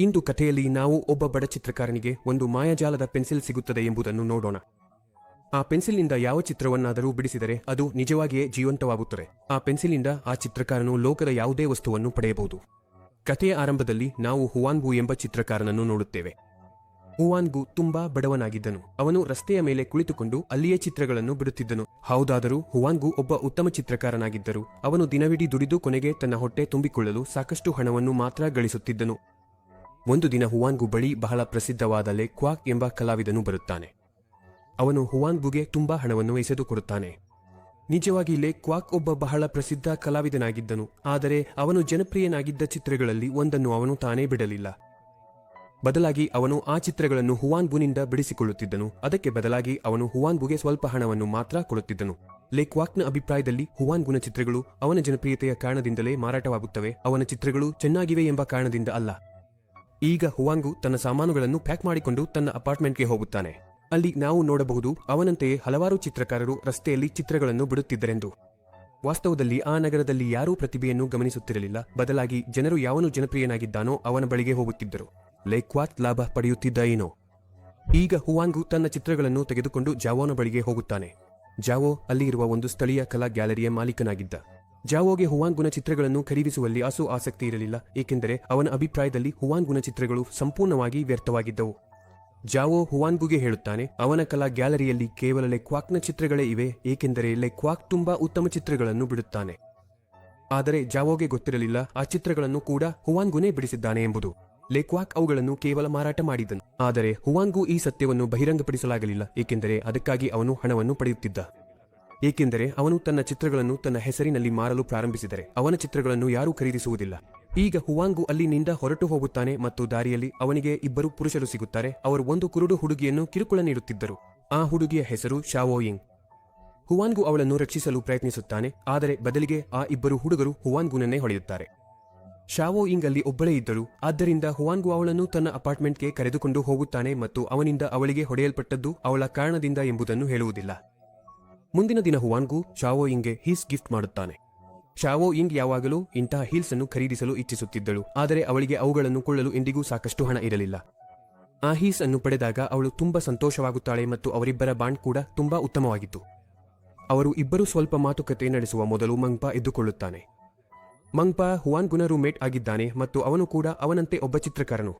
ಇಂದು ಕಥೆಯಲ್ಲಿ ನಾವು ಒಬ್ಬ ಬಡ ಚಿತ್ರಕಾರನಿಗೆ ಒಂದು ಮಾಯಾಜಾಲದ ಪೆನ್ಸಿಲ್ ಸಿಗುತ್ತದೆ ಎಂಬುದನ್ನು ನೋಡೋಣ. ಆ ಪೆನ್ಸಿಲ್ನಿಂದ ಯಾವ ಚಿತ್ರವನ್ನಾದರೂ ಬಿಡಿಸಿದರೆ ಅದು ನಿಜವಾಗಿಯೇ ಜೀವಂತವಾಗುತ್ತದೆ. ಆ ಪೆನ್ಸಿಲ್ನಿಂದ ಆ ಚಿತ್ರಕಾರನು ಲೋಕದ ಯಾವುದೇ ವಸ್ತುವನ್ನು ಪಡೆಯಬಹುದು. ಕಥೆಯ ಆರಂಭದಲ್ಲಿ ನಾವು ಹುವಾನ್ಗು ಎಂಬ ಚಿತ್ರಕಾರನನ್ನು ನೋಡುತ್ತೇವೆ. ಹುವಾನ್ಗು ತುಂಬಾ ಬಡವನಾಗಿದ್ದನು. ಅವನು ರಸ್ತೆಯ ಮೇಲೆ ಕುಳಿತುಕೊಂಡು ಅಲ್ಲಿಯೇ ಚಿತ್ರಗಳನ್ನು ಬಿಡುತ್ತಿದ್ದನು. ಹೌದಾದರೂ ಹುವಾನ್ಗು ಒಬ್ಬ ಉತ್ತಮ ಚಿತ್ರಕಾರನಾಗಿದ್ದರು ಅವನು ದಿನವಿಡೀ ದುಡಿದು ಕೊನೆಗೆ ತನ್ನ ಹೊಟ್ಟೆ ತುಂಬಿಕೊಳ್ಳಲು ಸಾಕಷ್ಟು ಹಣವನ್ನು ಮಾತ್ರ ಗಳಿಸುತ್ತಿದ್ದನು. ಒಂದು ದಿನ ಹುವಾನ್ಗು ಬಳಿ ಬಹಳ ಪ್ರಸಿದ್ಧವಾದ ಲೆ ಕ್ವಾಕ್ ಎಂಬ ಕಲಾವಿದನು ಬರುತ್ತಾನೆ. ಅವನು ಹುವಾನ್ಗುಗೆ ತುಂಬಾ ಹಣವನ್ನು ಎಸೆದುಕೊಡುತ್ತಾನೆ ನಿಜವಾಗಿ ಲೆ ಕ್ವಾಕ್ ಒಬ್ಬ ಬಹಳ ಪ್ರಸಿದ್ಧ ಕಲಾವಿದನಾಗಿದ್ದನು, ಆದರೆ ಅವನು ಜನಪ್ರಿಯನಾಗಿದ್ದ ಚಿತ್ರಗಳಲ್ಲಿ ಒಂದನ್ನು ಅವನು ತಾನೇ ಬಿಡಲಿಲ್ಲ. ಬದಲಾಗಿ ಅವನು ಆ ಚಿತ್ರಗಳನ್ನು ಹುವಾನ್ಬುನಿಂದ ಬಿಡಿಸಿಕೊಳ್ಳುತ್ತಿದ್ದನು, ಅದಕ್ಕೆ ಬದಲಾಗಿ ಅವನು ಹುವಾನ್ಬುಗೆ ಸ್ವಲ್ಪ ಹಣವನ್ನು ಮಾತ್ರ ಕೊಡುತ್ತಿದ್ದನು. ಲೆ ಕ್ವಾಕ್ನ ಅಭಿಪ್ರಾಯದಲ್ಲಿ ಹುವಾನ್ಗುನ ಚಿತ್ರಗಳು ಅವನ ಜನಪ್ರಿಯತೆಯ ಕಾರಣದಿಂದಲೇ ಮಾರಾಟವಾಗುತ್ತವೆ, ಅವನ ಚಿತ್ರಗಳು ಚೆನ್ನಾಗಿವೆ ಎಂಬ ಕಾರಣದಿಂದ ಅಲ್ಲ. ಈಗ ಹುವಾಂಗು ತನ್ನ ಸಾಮಾನುಗಳನ್ನು ಪ್ಯಾಕ್ ಮಾಡಿಕೊಂಡು ತನ್ನ ಅಪಾರ್ಟ್ಮೆಂಟ್ಗೆ ಹೋಗುತ್ತಾನೆ. ಅಲ್ಲಿ ನಾವು ನೋಡಬಹುದು ಅವನಂತೆಯೇ ಹಲವಾರು ಚಿತ್ರಕಾರರು ರಸ್ತೆಯಲ್ಲಿ ಚಿತ್ರಗಳನ್ನು ಬಿಡುತ್ತಿದ್ದರೆಂದು. ವಾಸ್ತವದಲ್ಲಿ ಆ ನಗರದಲ್ಲಿ ಯಾರೂ ಪ್ರತಿಭೆಯನ್ನು ಗಮನಿಸುತ್ತಿರಲಿಲ್ಲ. ಬದಲಾಗಿ ಜನರು ಯಾವನು ಜನಪ್ರಿಯನಾಗಿದ್ದಾನೋ ಅವನ ಬಳಿಗೆ ಹೋಗುತ್ತಿದ್ದರು. ಲೈಕ್ವಾತ್ ಲಾಭ ಪಡೆಯುತ್ತಿದ್ದ ಏನೋ. ಈಗ ಹುವಾಂಗು ತನ್ನ ಚಿತ್ರಗಳನ್ನು ತೆಗೆದುಕೊಂಡು ಜಾವೋನ ಬಳಿಗೆ ಹೋಗುತ್ತಾನೆ. ಜಾವೋ ಅಲ್ಲಿ ಇರುವ ಒಂದು ಸ್ಥಳೀಯ ಕಲಾ ಗ್ಯಾಲರಿಯ ಮಾಲೀಕನಾಗಿದ್ದ. ಜಾವೋಗೆ ಹುವಾನ್ ಗುಣಚಿತ್ರಗಳನ್ನು ಖರೀದಿಸುವಲ್ಲಿ ಅಸು ಆಸಕ್ತಿ ಇರಲಿಲ್ಲ, ಏಕೆಂದರೆ ಅವನ ಅಭಿಪ್ರಾಯದಲ್ಲಿ ಹುವಾನ್ ಗುಣಚಿತ್ರಗಳು ಸಂಪೂರ್ಣವಾಗಿ ವ್ಯರ್ಥವಾಗಿದ್ದವು. ಜಾವೋ ಹುವಾನ್ಗುಗೆ ಹೇಳುತ್ತಾನೆ, ಅವನ ಕಲಾ ಗ್ಯಾಲರಿಯಲ್ಲಿ ಕೇವಲ ಲೆಕ್ವಾಕ್ನ ಚಿತ್ರಗಳೇ ಇವೆ, ಏಕೆಂದರೆ ಲೆಕ್ವಾಕ್ ತುಂಬಾ ಉತ್ತಮ ಚಿತ್ರಗಳನ್ನು ಬಿಡುತ್ತಾನೆ. ಆದರೆ ಜಾವೋಗೆ ಗೊತ್ತಿರಲಿಲ್ಲ, ಆ ಚಿತ್ರಗಳನ್ನು ಕೂಡ ಹುವಾನ್ಗುನೇ ಬಿಡಿಸಿದ್ದಾನೆ ಎಂಬುದು. ಲೆಕ್ವಾಕ್ ಅವುಗಳನ್ನು ಕೇವಲ ಮಾರಾಟ ಮಾಡಿದನು. ಆದರೆ ಹುವಾನ್ಗು ಈ ಸತ್ಯವನ್ನು ಬಹಿರಂಗಪಡಿಸಲಾಗಲಿಲ್ಲ, ಏಕೆಂದರೆ ಅದಕ್ಕಾಗಿ ಅವನು ಹಣವನ್ನು ಪಡೆಯುತ್ತಿದ್ದ. ಏಕೆಂದರೆ ಅವನು ತನ್ನ ಚಿತ್ರಗಳನ್ನು ತನ್ನ ಹೆಸರಿನಲ್ಲಿ ಮಾರಲು ಪ್ರಾರಂಭಿಸಿದರೆ ಅವನ ಚಿತ್ರಗಳನ್ನು ಯಾರೂ ಖರೀದಿಸುವುದಿಲ್ಲ. ಈಗ ಹುವಾಂಗು ಅಲ್ಲಿನಿಂದ ಹೊರಟು ಹೋಗುತ್ತಾನೆ ಮತ್ತು ದಾರಿಯಲ್ಲಿ ಅವನಿಗೆ ಇಬ್ಬರು ಪುರುಷರು ಸಿಗುತ್ತಾರೆ. ಅವರು ಒಂದು ಕುರುಡು ಹುಡುಗಿಯನ್ನು ಕಿರುಕುಳ ನೀಡುತ್ತಿದ್ದರು. ಆ ಹುಡುಗಿಯ ಹೆಸರು ಶಾವೋಯಿಂಗ್. ಹುವಾನ್ಗು ಅವಳನ್ನು ರಕ್ಷಿಸಲು ಪ್ರಯತ್ನಿಸುತ್ತಾನೆ, ಆದರೆ ಬದಲಿಗೆ ಆ ಇಬ್ಬರು ಹುಡುಗರು ಹುವಾನ್ಗುನನ್ನೇ ಹೊಡೆಯುತ್ತಾರೆ. ಶಾವೋ ಇಂಗ್ ಅಲ್ಲಿ ಒಬ್ಬಳೇ ಇದ್ದರು. ಆದ್ದರಿಂದ ಹುವಾನ್ಗು ಅವಳನ್ನು ತನ್ನ ಅಪಾರ್ಟ್ಮೆಂಟ್ಗೆ ಕರೆದುಕೊಂಡು ಹೋಗುತ್ತಾನೆ ಮತ್ತು ಅವನಿಂದ ಅವಳಿಗೆ ಹೊಡೆಯಲ್ಪಟ್ಟದ್ದು ಅವಳ ಕಾರಣದಿಂದ ಎಂಬುದನ್ನು ಹೇಳುವುದಿಲ್ಲ. ಮುಂದಿನ ದಿನ ಹುವಾನ್ಗು ಶಾವೋ ಇಂಗ್ಗೆ ಹೀಸ್ ಗಿಫ್ಟ್ ಮಾಡುತ್ತಾನೆ. ಶಾವೋ ಇಂಗ್ ಯಾವಾಗಲೂ ಇಂತಹ ಹೀಲ್ಸ್ ಅನ್ನು ಖರೀದಿಸಲು ಇಚ್ಛಿಸುತ್ತಿದ್ದಳು, ಆದರೆ ಅವಳಿಗೆ ಅವುಗಳನ್ನು ಕೊಳ್ಳಲು ಇಂದಿಗೂ ಸಾಕಷ್ಟು ಹಣ ಇರಲಿಲ್ಲ. ಆ ಹೀಸ್ ಅನ್ನು ಪಡೆದಾಗ ಅವಳು ತುಂಬಾ ಸಂತೋಷವಾಗುತ್ತಾಳೆ ಮತ್ತು ಅವರಿಬ್ಬರ ಬಾಂಡ್ ಕೂಡ ತುಂಬಾ ಉತ್ತಮವಾಗಿತ್ತು. ಅವರು ಇಬ್ಬರು ಸ್ವಲ್ಪ ಮಾತುಕತೆ ನಡೆಸುವ ಮೊದಲು ಮಂಗ್ಪಾ ಎದ್ದುಕೊಳ್ಳುತ್ತಾನೆ. ಮಂಗ್ಪಾ ಹುವಾನ್ಗುನ ರೂಮೇಟ್ ಆಗಿದ್ದಾನೆ ಮತ್ತು ಅವನು ಕೂಡ ಅವನಂತೆ ಒಬ್ಬ ಚಿತ್ರಕಾರನು.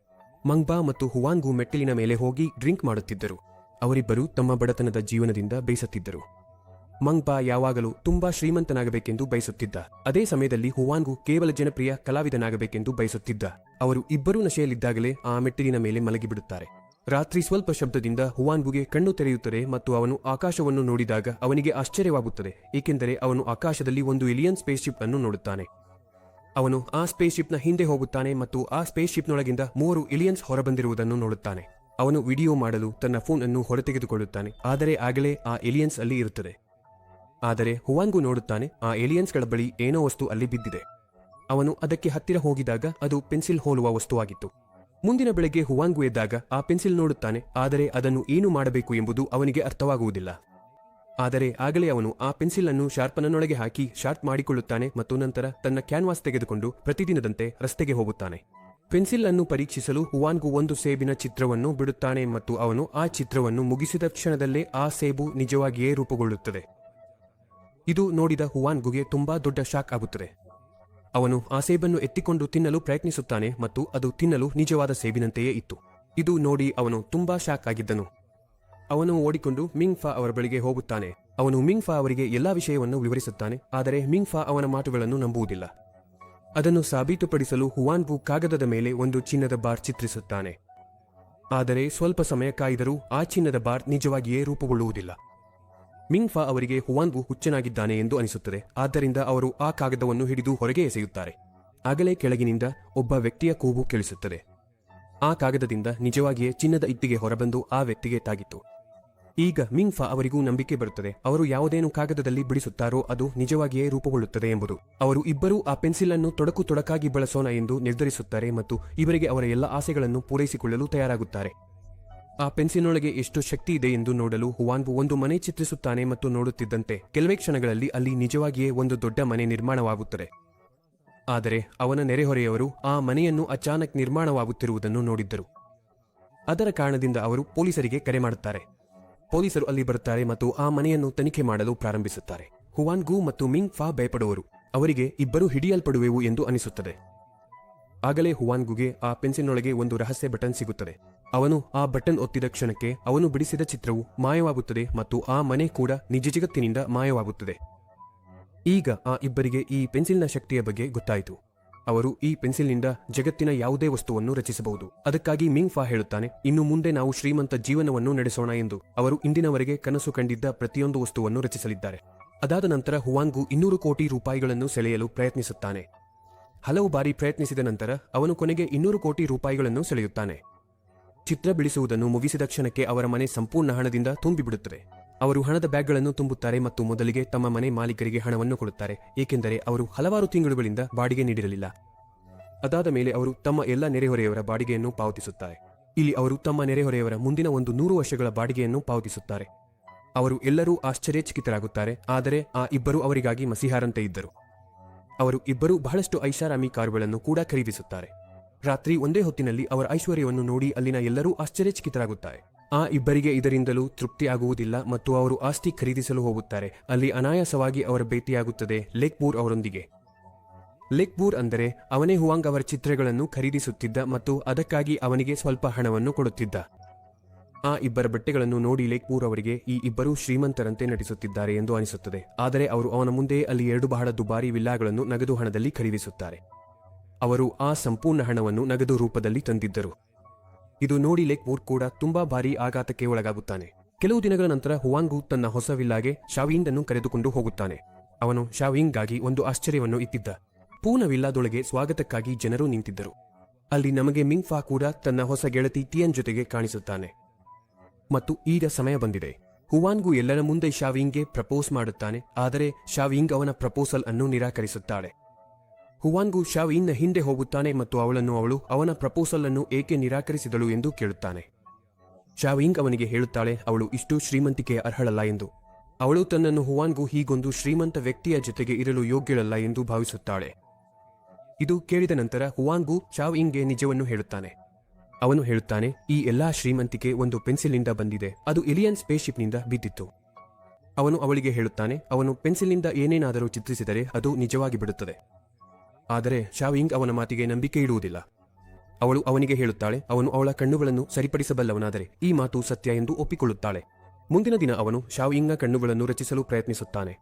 ಮಂಗ್ಬಾ ಮತ್ತು ಹುವಾನ್ಗು ಮೆಟ್ಟಿಲಿನ ಮೇಲೆ ಹೋಗಿ ಡ್ರಿಂಕ್ ಮಾಡುತ್ತಿದ್ದರು. ಅವರಿಬ್ಬರು ತಮ್ಮ ಬಡತನದ ಜೀವನದಿಂದ ಬೇಸತ್ತಿದ್ದರು. ಮಂಗ್ಬಾ ಯಾವಾಗಲೂ ತುಂಬಾ ಶ್ರೀಮಂತನಾಗಬೇಕೆಂದು ಬಯಸುತ್ತಿದ್ದ. ಅದೇ ಸಮಯದಲ್ಲಿ ಹುವಾನ್ಗು ಕೇವಲ ಜನಪ್ರಿಯ ಕಲಾವಿದನಾಗಬೇಕೆಂದು ಬಯಸುತ್ತಿದ್ದ. ಅವರು ಇಬ್ಬರೂ ನಶೆಯಲ್ಲಿದ್ದಾಗಲೇ ಆ ಮೆಟ್ಟಿಲಿನ ಮೇಲೆ ಮಲಗಿಬಿಡುತ್ತಾರೆ. ರಾತ್ರಿ ಸ್ವಲ್ಪ ಶಬ್ದದಿಂದ ಹುವಾನ್ಗುಗೆ ಕಣ್ಣು ತೆರೆಯುತ್ತದೆ ಮತ್ತು ಅವನು ಆಕಾಶವನ್ನು ನೋಡಿದಾಗ ಅವನಿಗೆ ಆಶ್ಚರ್ಯವಾಗುತ್ತದೆ, ಏಕೆಂದರೆ ಅವನು ಆಕಾಶದಲ್ಲಿ ಒಂದು ಇಲಿಯನ್ ಸ್ಪೇಸ್ ಶಿಪ್ ಅನ್ನು ನೋಡುತ್ತಾನೆ. ಅವನು ಆ ಸ್ಪೇಸ್ ಶಿಪ್ನ ಹಿಂದೆ ಹೋಗುತ್ತಾನೆ ಮತ್ತು ಆ ಸ್ಪೇಸ್ ಶಿಪ್ನೊಳಗಿಂದ ಮೂವರು ಇಲಿಯನ್ಸ್ ಹೊರಬಂದಿರುವುದನ್ನು ನೋಡುತ್ತಾನೆ. ಅವನು ವಿಡಿಯೋ ಮಾಡಲು ತನ್ನ ಫೋನ್ ಅನ್ನು ಹೊರತೆಗೆದುಕೊಳ್ಳುತ್ತಾನೆ, ಆದರೆ ಆಗಲೇ ಆ ಎಲಿಯನ್ಸ್ ಅಲ್ಲಿ ಇರುತ್ತದೆ. ಆದರೆ ಹುವಾಂಗು ನೋಡುತ್ತಾನೆ, ಆ ಏಲಿಯನ್ಸ್ಗಳ ಬಳಿ ಏನೋ ವಸ್ತು ಅಲ್ಲಿ ಬಿದ್ದಿದೆ. ಅವನು ಅದಕ್ಕೆ ಹತ್ತಿರ ಹೋಗಿದಾಗ ಅದು ಪೆನ್ಸಿಲ್ ಹೋಲುವ ವಸ್ತುವಾಗಿತ್ತು. ಮುಂದಿನ ಬೆಳಗ್ಗೆ ಹುವಾಂಗು ಎದ್ದಾಗ ಆ ಪೆನ್ಸಿಲ್ ನೋಡುತ್ತಾನೆ, ಆದರೆ ಅದನ್ನು ಏನು ಮಾಡಬೇಕು ಎಂಬುದು ಅವನಿಗೆ ಅರ್ಥವಾಗುವುದಿಲ್ಲ. ಆದರೆ ಆಗಲೇ ಅವನು ಆ ಪೆನ್ಸಿಲ್ ಅನ್ನು ಶಾರ್ಪನನ್ನೊಳಗೆ ಹಾಕಿ ಶಾರ್ಪ್ ಮಾಡಿಕೊಳ್ಳುತ್ತಾನೆ ಮತ್ತು ನಂತರ ತನ್ನ ಕ್ಯಾನ್ವಾಸ್ ತೆಗೆದುಕೊಂಡು ಪ್ರತಿದಿನದಂತೆ ರಸ್ತೆಗೆ ಹೋಗುತ್ತಾನೆ. ಪೆನ್ಸಿಲ್ ಅನ್ನು ಪರೀಕ್ಷಿಸಲು ಹುವಾನ್ಗು ಒಂದು ಸೇಬಿನ ಚಿತ್ರವನ್ನು ಬಿಡುತ್ತಾನೆ ಮತ್ತು ಅವನು ಆ ಚಿತ್ರವನ್ನು ಮುಗಿಸಿದ ಕ್ಷಣದಲ್ಲೇ ಆ ಸೇಬು ನಿಜವಾಗಿಯೇ ರೂಪುಗೊಳ್ಳುತ್ತದೆ. ಇದು ನೋಡಿದ ಹುವಾನ್ ಗುಗೆ ತುಂಬಾ ದೊಡ್ಡ ಶಾಕ್ ಆಗುತ್ತದೆ. ಅವನು ಆ ಸೇಬನ್ನು ಎತ್ತಿಕೊಂಡು ತಿನ್ನಲು ಪ್ರಯತ್ನಿಸುತ್ತಾನೆ ಮತ್ತು ಅದು ತಿನ್ನಲು ನಿಜವಾದ ಸೇಬಿನಂತೆಯೇ ಇತ್ತು. ಇದು ನೋಡಿ ಅವನು ತುಂಬಾ ಶಾಕ್ ಆಗಿದ್ದನು. ಅವನು ಓಡಿಕೊಂಡು ಮಿಂಗ್ ಫಾ ಅವರ ಬಳಿಗೆ ಹೋಗುತ್ತಾನೆ. ಅವನು ಮಿಂಗ್ ಫಾ ಅವರಿಗೆ ಎಲ್ಲಾ ವಿಷಯವನ್ನು ವಿವರಿಸುತ್ತಾನೆ, ಆದರೆ ಮಿಂಗ್ ಫಾ ಅವನ ಮಾತುಗಳನ್ನು ನಂಬುವುದಿಲ್ಲ. ಅದನ್ನು ಸಾಬೀತುಪಡಿಸಲು ಹುವಾನ್ಬು ಕಾಗದದ ಮೇಲೆ ಒಂದು ಚಿನ್ನದ ಬಾರ್ ಚಿತ್ರಿಸುತ್ತಾನೆ. ಆದರೆ ಸ್ವಲ್ಪ ಸಮಯ ಕಾಯ್ದರೂ ಆ ಚಿನ್ನದ ಬಾರ್ ನಿಜವಾಗಿಯೇ ರೂಪುಗೊಳ್ಳುವುದಿಲ್ಲ. ಮಿಂಗ್ಫಾ ಅವರಿಗೆ ಹುವಾನ್ವು ಹುಚ್ಚನಾಗಿದ್ದಾನೆ ಎಂದು ಅನಿಸುತ್ತದೆ. ಆದ್ದರಿಂದ ಅವರು ಆ ಕಾಗದವನ್ನು ಹಿಡಿದು ಹೊರಗೆ ಎಸೆಯುತ್ತಾರೆ. ಆಗಲೇ ಕೆಳಗಿನಿಂದ ಒಬ್ಬ ವ್ಯಕ್ತಿಯ ಕೂಗು ಕೇಳಿಸುತ್ತದೆ. ಆ ಕಾಗದದಿಂದ ನಿಜವಾಗಿಯೇ ಚಿನ್ನದ ಇಟ್ಟಿಗೆ ಹೊರಬಂದು ಆ ವ್ಯಕ್ತಿಗೆ ತಾಗಿತ್ತು. ಈಗ ಮಿಂಗ್ಫಾ ಅವರಿಗೂ ನಂಬಿಕೆ ಬರುತ್ತದೆ. ಅವರು ಯಾವುದೇನು ಕಾಗದದಲ್ಲಿ ಬಿಡಿಸುತ್ತಾರೋ ಅದು ನಿಜವಾಗಿಯೇ ರೂಪುಗೊಳ್ಳುತ್ತದೆ ಎಂಬುದು. ಅವರು ಇಬ್ಬರೂ ಆ ಪೆನ್ಸಿಲ್ ಅನ್ನು ತೊಡಕು ತೊಡಕಾಗಿ ಬಳಸೋಣ ಎಂದು ನಿರ್ಧರಿಸುತ್ತಾರೆ ಮತ್ತು ಇವರಿಗೆ ಅವರ ಎಲ್ಲ ಆಸೆಗಳನ್ನು ಪೂರೈಸಿಕೊಳ್ಳಲು ತಯಾರಾಗುತ್ತಾರೆ. ಆ ಪೆನ್ಸಿನೊಳಗೆ ಎಷ್ಟು ಶಕ್ತಿ ಇದೆ ಎಂದು ನೋಡಲು ಹುವಾನ್ವು ಒಂದು ಮನೆ ಚಿತ್ರಿಸುತ್ತಾನೆ ಮತ್ತು ನೋಡುತ್ತಿದ್ದಂತೆ ಕೆಲವೇ ಕ್ಷಣಗಳಲ್ಲಿ ಅಲ್ಲಿ ನಿಜವಾಗಿಯೇ ಒಂದು ದೊಡ್ಡ ಮನೆ ನಿರ್ಮಾಣವಾಗುತ್ತದೆ. ಆದರೆ ಅವನ ನೆರೆಹೊರೆಯವರು ಆ ಮನೆಯನ್ನು ಅಚಾನಕ್ ನಿರ್ಮಾಣವಾಗುತ್ತಿರುವುದನ್ನು ನೋಡಿದ್ದರು. ಅದರ ಕಾರಣದಿಂದ ಅವರು ಪೊಲೀಸರಿಗೆ ಕರೆ ಮಾಡುತ್ತಾರೆ. ಪೊಲೀಸರು ಅಲ್ಲಿ ಬರುತ್ತಾರೆ ಮತ್ತು ಆ ಮನೆಯನ್ನು ತನಿಖೆ ಮಾಡಲು ಪ್ರಾರಂಭಿಸುತ್ತಾರೆ. ಹುವಾನ್ಗು ಮತ್ತು ಮಿಂಗ್ ಫಾ ಭಯಪಡುವರು. ಅವರಿಗೆ ಇಬ್ಬರು ಹಿಡಿಯಲ್ಪಡುವೆವು ಎಂದು ಅನಿಸುತ್ತದೆ. ಆಗಲೇ ಹುವಾನ್ಗುಗೆ ಆ ಪೆನ್ಸಿನೊಳಗೆ ಒಂದು ರಹಸ್ಯ ಬಟನ್ ಸಿಗುತ್ತದೆ. ಅವನು ಆ ಬಟನ್ ಒತ್ತಿದ ಕ್ಷಣಕ್ಕೆ ಅವನು ಬಿಡಿಸಿದ ಚಿತ್ರವು ಮಾಯವಾಗುತ್ತದೆ ಮತ್ತು ಆ ಮನೆ ಕೂಡ ನಿಜ ಜಗತ್ತಿನಿಂದ ಮಾಯವಾಗುತ್ತದೆ. ಈಗ ಆ ಇಬ್ಬರಿಗೆ ಈ ಪೆನ್ಸಿಲ್ನ ಶಕ್ತಿಯ ಬಗ್ಗೆ ಗೊತ್ತಾಯಿತು. ಅವರು ಈ ಪೆನ್ಸಿಲ್ನಿಂದ ಜಗತ್ತಿನ ಯಾವುದೇ ವಸ್ತುವನ್ನು ರಚಿಸಬಹುದು. ಅದಕ್ಕಾಗಿ ಮಿಂಗ್ ಫಾ ಹೇಳುತ್ತಾನೆ, ಇನ್ನು ಮುಂದೆ ನಾವು ಶ್ರೀಮಂತ ಜೀವನವನ್ನು ನಡೆಸೋಣ ಎಂದು. ಅವರು ಇಂದಿನವರೆಗೆ ಕನಸು ಕಂಡಿದ್ದ ಪ್ರತಿಯೊಂದು ವಸ್ತುವನ್ನು ರಚಿಸಲಿದ್ದಾರೆ. ಅದಾದ ನಂತರ ಹುವಾಂಗು ಇನ್ನೂರು ಕೋಟಿ ರೂಪಾಯಿಗಳನ್ನು ಸೆಳೆಯಲು ಪ್ರಯತ್ನಿಸುತ್ತಾನೆ. ಹಲವು ಬಾರಿ ಪ್ರಯತ್ನಿಸಿದ ನಂತರ ಅವನು ಕೊನೆಗೆ ಇನ್ನೂರು ಕೋಟಿ ರೂಪಾಯಿಗಳನ್ನು ಸೆಳೆಯುತ್ತಾನೆ. ಚಿತ್ರ ಬಿಡಿಸುವುದನ್ನು ಮುಗಿಸಿದ ಕ್ಷಣಕ್ಕೆ ಅವರ ಮನೆ ಸಂಪೂರ್ಣ ಹಣದಿಂದ ತುಂಬಿಬಿಡುತ್ತದೆ. ಅವರು ಹಣದ ಬ್ಯಾಗ್ಗಳನ್ನು ತುಂಬುತ್ತಾರೆ ಮತ್ತು ಮೊದಲಿಗೆ ತಮ್ಮ ಮನೆ ಮಾಲೀಕರಿಗೆ ಹಣವನ್ನು ಕೊಡುತ್ತಾರೆ, ಏಕೆಂದರೆ ಅವರು ಹಲವಾರು ತಿಂಗಳುಗಳಿಂದ ಬಾಡಿಗೆ ನೀಡಿರಲಿಲ್ಲ. ಅದಾದ ಮೇಲೆ ಅವರು ತಮ್ಮ ಎಲ್ಲ ನೆರೆಹೊರೆಯವರ ಬಾಡಿಗೆಯನ್ನು ಪಾವತಿಸುತ್ತಾರೆ. ಇಲ್ಲಿ ಅವರು ತಮ್ಮ ನೆರೆಹೊರೆಯವರ ಮುಂದಿನ ಒಂದು ನೂರು ವರ್ಷಗಳ ಬಾಡಿಗೆಯನ್ನು ಪಾವತಿಸುತ್ತಾರೆ. ಅವರು ಎಲ್ಲರೂ ಆಶ್ಚರ್ಯಚಕಿತರಾಗುತ್ತಾರೆ, ಆದರೆ ಆ ಇಬ್ಬರು ಅವರಿಗಾಗಿ ಮಸಿಹಾರಂತೆ ಇದ್ದರು. ಅವರು ಇಬ್ಬರು ಬಹಳಷ್ಟು ಐಷಾರಾಮಿ ಕಾರುಗಳನ್ನು ಕೂಡ ಖರೀದಿಸುತ್ತಾರೆ. ರಾತ್ರಿ ಒಂದೇ ಹೊತ್ತಿನಲ್ಲಿ ಅವರ ಐಶ್ವರ್ಯವನ್ನು ನೋಡಿ ಅಲ್ಲಿನ ಎಲ್ಲರೂ ಆಶ್ಚರ್ಯಚಕಿತರಾಗುತ್ತಾರೆ. ಆ ಇಬ್ಬರಿಗೆ ಇದರಿಂದಲೂ ತೃಪ್ತಿಯಾಗುವುದಿಲ್ಲ ಮತ್ತು ಅವರು ಆಸ್ತಿ ಖರೀದಿಸಲು ಹೋಗುತ್ತಾರೆ. ಅಲ್ಲಿ ಅನಾಯಾಸವಾಗಿ ಅವರ ಭೇಟಿಯಾಗುತ್ತದೆ ಲೇಕ್ಪೂರ್ ಅವರೊಂದಿಗೆ. ಲೇಕ್ಪೂರ್ ಅಂದರೆ ಅವನೇ ಹುವಾಂಗ್ ಅವರ ಚಿತ್ರಗಳನ್ನು ಖರೀದಿಸುತ್ತಿದ್ದ ಮತ್ತು ಅದಕ್ಕಾಗಿ ಅವನಿಗೆ ಸ್ವಲ್ಪ ಹಣವನ್ನು ಕೊಡುತ್ತಿದ್ದ. ಆ ಇಬ್ಬರ ಬಟ್ಟೆಗಳನ್ನು ನೋಡಿ ಲೇಕ್ಪೂರ್ ಅವರಿಗೆ ಈ ಇಬ್ಬರು ಶ್ರೀಮಂತರಂತೆ ನಟಿಸುತ್ತಿದ್ದಾರೆ ಎಂದು ಅನಿಸುತ್ತದೆ. ಆದರೆ ಅವರು ಅವನ ಮುಂದೆ ಅಲ್ಲಿ ಎರಡು ಬಹಳ ದುಬಾರಿ ವಿಲ್ಲಾಗಳನ್ನು ನಗದು ಹಣದಲ್ಲಿ ಖರೀದಿಸುತ್ತಾರೆ. ಅವರು ಆ ಸಂಪೂರ್ಣ ಹಣವನ್ನು ನಗದು ರೂಪದಲ್ಲಿ ತಂದಿದ್ದರು. ಇದು ನೋಡಿ ಲೇಕ್ಪೂರ್ ಕೂಡ ತುಂಬಾ ಭಾರಿ ಆಘಾತಕ್ಕೆ ಒಳಗಾಗುತ್ತಾನೆ. ಕೆಲವು ದಿನಗಳ ನಂತರ ಹುವಾಂಗು ತನ್ನ ಹೊಸ ವಿಲ್ಲಾಗೆ ಶಾವಿಂಗ್ ಅನ್ನು ಕರೆದುಕೊಂಡು ಹೋಗುತ್ತಾನೆ. ಅವನು ಶಾವೀಂಗ್ಗಾಗಿ ಒಂದು ಆಶ್ಚರ್ಯವನ್ನು ಇಟ್ಟಿದ್ದ. ಪೂರ್ಣ ವಿಲ್ಲಾದೊಳಗೆ ಸ್ವಾಗತಕ್ಕಾಗಿ ಜನರು ನಿಂತಿದ್ದರು. ಅಲ್ಲಿ ನಮಗೆ ಮಿಂಗ್ ಫಾ ಕೂಡ ತನ್ನ ಹೊಸ ಗೆಳತಿ ಟಿಯನ್ ಜೊತೆಗೆ ಕಾಣಿಸುತ್ತಾನೆ. ಮತ್ತು ಈಗ ಸಮಯ ಬಂದಿದೆ. ಹುವಾನ್ಗು ಎಲ್ಲರ ಮುಂದೆ ಶಾವಿಂಗ್ಗೆ ಪ್ರಪೋಸ್ ಮಾಡುತ್ತಾನೆ, ಆದರೆ ಶಾವಿಂಗ್ ಅವನ ಪ್ರಪೋಸಲ್ ಅನ್ನು ನಿರಾಕರಿಸುತ್ತಾಳೆ. ಹುವಾನ್ಗೂ ಇನ್ನ ಹಿಂದೆ ಹೋಗುತ್ತಾನೆ ಮತ್ತು ಅವಳನ್ನು ಅವಳು ಅವನ ಪ್ರಪೋಸಲ್ ಅನ್ನು ಏಕೆ ನಿರಾಕರಿಸಿದಳು ಎಂದು ಕೇಳುತ್ತಾನೆ. ಶಾವಿಂಗ್ ಅವನಿಗೆ ಹೇಳುತ್ತಾಳೆ, ಅವಳು ಇಷ್ಟು ಶ್ರೀಮಂತಿಕೆ ಅರ್ಹಳಲ್ಲ ಎಂದು. ಅವಳು ತನ್ನನ್ನು ಹುವಾನ್ಗೂ ಹೀಗೊಂದು ಶ್ರೀಮಂತ ವ್ಯಕ್ತಿಯ ಜೊತೆಗೆ ಇರಲು ಯೋಗ್ಯಳಲ್ಲ ಎಂದು ಭಾವಿಸುತ್ತಾಳೆ. ಇದು ಕೇಳಿದ ನಂತರ ಹುವಾನ್ಗೂ ಶಾವಿಂಗ್ಗೆ ನಿಜವನ್ನು ಹೇಳುತ್ತಾನೆ. ಅವನು ಹೇಳುತ್ತಾನೆ, ಈ ಎಲ್ಲಾ ಶ್ರೀಮಂತಿಕೆ ಒಂದು ಪೆನ್ಸಿಲ್ನಿಂದ ಬಂದಿದೆ, ಅದು ಇಲಿಯನ್ ಸ್ಪೇಸ್ಶಿಪ್ನಿಂದ ಬಿದ್ದಿತ್ತು. ಅವನು ಅವಳಿಗೆ ಹೇಳುತ್ತಾನೆ, ಅವನು ಪೆನ್ಸಿಲ್ನಿಂದ ಏನೇನಾದರೂ ಚಿತ್ರಿಸಿದರೆ ಅದು ನಿಜವಾಗಿ ಬಿಡುತ್ತದೆ. ಆದರೆ ಶಾವಿಂಗ್ ಅವನ ಮಾತಿಗೆ ನಂಬಿಕೆ ಇಡುವುದಿಲ್ಲ. ಅವಳು ಅವನಿಗೆ ಹೇಳುತ್ತಾಳೆ, ಅವನು ಅವಳ ಕಣ್ಣುಗಳನ್ನು ಸರಿಪಡಿಸಬಲ್ಲವನಾದರೆ ಈ ಮಾತು ಸತ್ಯ ಎಂದು ಒಪ್ಪಿಕೊಳ್ಳುತ್ತಾಳೆ. ಮುಂದಿನ ದಿನ ಅವನು ಶಾವಿಂಗ್ನ ಕಣ್ಣುಗಳನ್ನು ರಚಿಸಲು ಪ್ರಯತ್ನಿಸುತ್ತಾನೆ.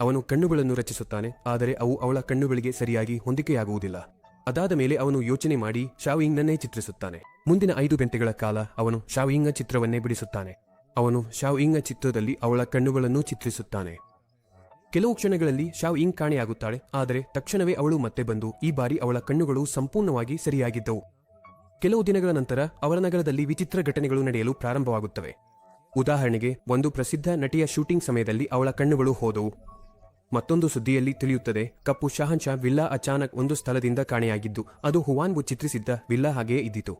ಅವನು ಕಣ್ಣುಗಳನ್ನು ರಚಿಸುತ್ತಾನೆ, ಆದರೆ ಅವು ಅವಳ ಕಣ್ಣುಗಳಿಗೆ ಸರಿಯಾಗಿ ಹೊಂದಿಕೆಯಾಗುವುದಿಲ್ಲ. ಅದಾದ ಮೇಲೆ ಅವನು ಯೋಚನೆ ಮಾಡಿ ಶಾವಿಂಗ್ನನ್ನೇ ಚಿತ್ರಿಸುತ್ತಾನೆ. ಮುಂದಿನ ಐದು ಗಂಟೆಗಳ ಕಾಲ ಅವನು ಶಾವಿಂಗ್ನ ಚಿತ್ರವನ್ನೇ ಬಿಡಿಸುತ್ತಾನೆ. ಅವನು ಶಾವಿಂಗ್ನ ಚಿತ್ರದಲ್ಲಿ ಅವಳ ಕಣ್ಣುಗಳನ್ನು ಚಿತ್ರಿಸುತ್ತಾನೆ. ಕೆಲವು ಕ್ಷಣಗಳಲ್ಲಿ ಶಾವ್ ಇಂಗ್ ಕಾಣೆಯಾಗುತ್ತಾಳೆ, ಆದರೆ ತಕ್ಷಣವೇ ಅವಳು ಮತ್ತೆ ಬಂದು ಈ ಬಾರಿ ಅವಳ ಕಣ್ಣುಗಳು ಸಂಪೂರ್ಣವಾಗಿ ಸರಿಯಾಗಿದ್ದವು. ಕೆಲವು ದಿನಗಳ ನಂತರ ಅವರ ನಗರದಲ್ಲಿ ವಿಚಿತ್ರ ಘಟನೆಗಳು ನಡೆಯಲು ಪ್ರಾರಂಭವಾಗುತ್ತವೆ. ಉದಾಹರಣೆಗೆ, ಒಂದು ಪ್ರಸಿದ್ಧ ನಟಿಯ ಶೂಟಿಂಗ್ ಸಮಯದಲ್ಲಿ ಅವಳ ಕಣ್ಣುಗಳು ಹೋದವು. ಮತ್ತೊಂದು ಸುದ್ದಿಯಲ್ಲಿ ತಿಳಿಯುತ್ತದೆ, ಕಪ್ಪು ಶಹನ್ಶಾ ವಿಲ್ಲಾ ಅಚಾನಕ್ ಒಂದು ಸ್ಥಳದಿಂದ ಕಾಣೆಯಾಗಿದ್ದು, ಅದು ಹುವಾನ್ಬು ಚಿತ್ರಿಸಿದ್ದ ವಿಲ್ಲಾ ಹಾಗೆಯೇ ಇದ್ದಿತು.